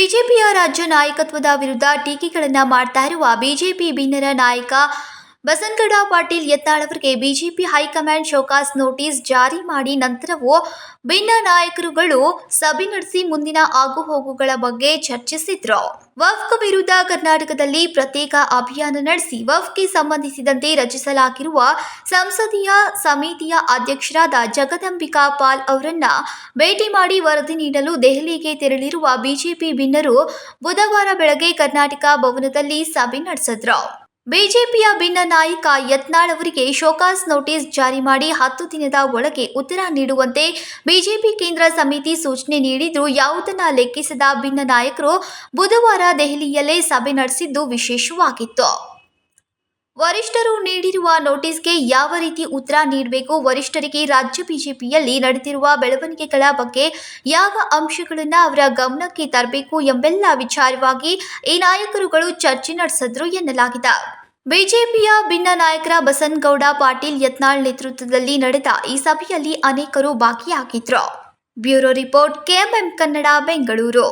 ಬಿಜೆಪಿಯ ರಾಜ್ಯ ನಾಯಕತ್ವದ ವಿರುದ್ಧ ಟೀಕೆಗಳನ್ನು ಮಾಡ್ತಾ ಇರುವ ಬಿಜೆಪಿ ಭಿನ್ನರ ನಾಯಕ ಬಸನಗೌಡ ಪಾಟೀಲ್ ಯತ್ನಾಳ್ ಅವರಿಗೆ ಬಿಜೆಪಿ ಹೈಕಮಾಂಡ್ ಶೋಕಾಸ್ ನೋಟಿಸ್ ಜಾರಿ ಮಾಡಿ ನಂತರವೂ ಭಿನ್ನ ನಾಯಕರುಗಳು ಸಭೆ ನಡೆಸಿ ಮುಂದಿನ ಆಗುಹೋಗುಗಳ ಬಗ್ಗೆ ಚರ್ಚಿಸಿದ್ರು. ವಫ್ಕ್ ವಿರುದ್ಧ ಕರ್ನಾಟಕದಲ್ಲಿ ಪ್ರತ್ಯೇಕ ಅಭಿಯಾನ ನಡೆಸಿ ವಫ್ಗೆ ಸಂಬಂಧಿಸಿದಂತೆ ರಚಿಸಲಾಗಿರುವ ಸಂಸದೀಯ ಸಮಿತಿಯ ಅಧ್ಯಕ್ಷರಾದ ಜಗದಂಬಿಕಾ ಪಾಲ್ ಅವರನ್ನ ಭೇಟಿ ಮಾಡಿ ವರದಿ ನೀಡಲು ದೆಹಲಿಗೆ ತೆರಳಿರುವ ಬಿಜೆಪಿ ಭಿನ್ನರು ಬುಧವಾರ ಬೆಳಗ್ಗೆ ಕರ್ನಾಟಕ ಭವನದಲ್ಲಿ ಸಭೆ ನಡೆಸಿದ್ರು. ಬಿಜೆಪಿಯ ಭಿನ್ನ ನಾಯಕ ಯತ್ನಾಳ್ ಅವರಿಗೆ ಶೋಕಾಸ್ ನೋಟಿಸ್ ಜಾರಿ ಮಾಡಿ ಹತ್ತು ದಿನದ ಒಳಗೆ ಉತ್ತರ ನೀಡುವಂತೆ ಬಿಜೆಪಿ ಕೇಂದ್ರ ಸಮಿತಿ ಸೂಚನೆ ನೀಡಿದ್ರು ಯಾವುದನ್ನ ಲೆಕ್ಕಿಸದ ಭಿನ್ನ ನಾಯಕರು ಬುಧವಾರ ದೆಹಲಿಯಲ್ಲೇ ಸಭೆ ನಡೆಸಿದ್ದು ವಿಶೇಷವಾಗಿತ್ತು. ವರಿಷ್ಠರು ನೀಡಿರುವ ನೋಟಿಸ್ಗೆ ಯಾವ ರೀತಿ ಉತ್ತರ ನೀಡಬೇಕು? ವರಿಷ್ಠರಿಗೆ ರಾಜ್ಯ ಬಿಜೆಪಿಯಲ್ಲಿ ನಡೆದಿರುವ ಬೆಳವಣಿಗೆಗಳ ಬಗ್ಗೆ ಯಾವ ಅಂಶಗಳನ್ನು ಅವರ ಗಮನಕ್ಕೆ ತರಬೇಕು ಎಂಬೆಲ್ಲ ವಿಚಾರವಾಗಿ ಈ ನಾಯಕರುಗಳು ಚರ್ಚೆ ನಡೆಸಿದ್ರು ಎನ್ನಲಾಗಿದೆ. ಬಿಜೆಪಿಯ ಭಿನ್ನ ನಾಯಕರ ಬಸನಗೌಡ ಪಾಟೀಲ್ ಯತ್ನಾಳ್ ನೇತೃತ್ವದಲ್ಲಿ ನಡೆದ ಈ ಸಭೆಯಲ್ಲಿ ಅನೇಕರು ಭಾಗಿಯಾಗಿದ್ರು. Bureau report, KMM Kannada, Bengaluru.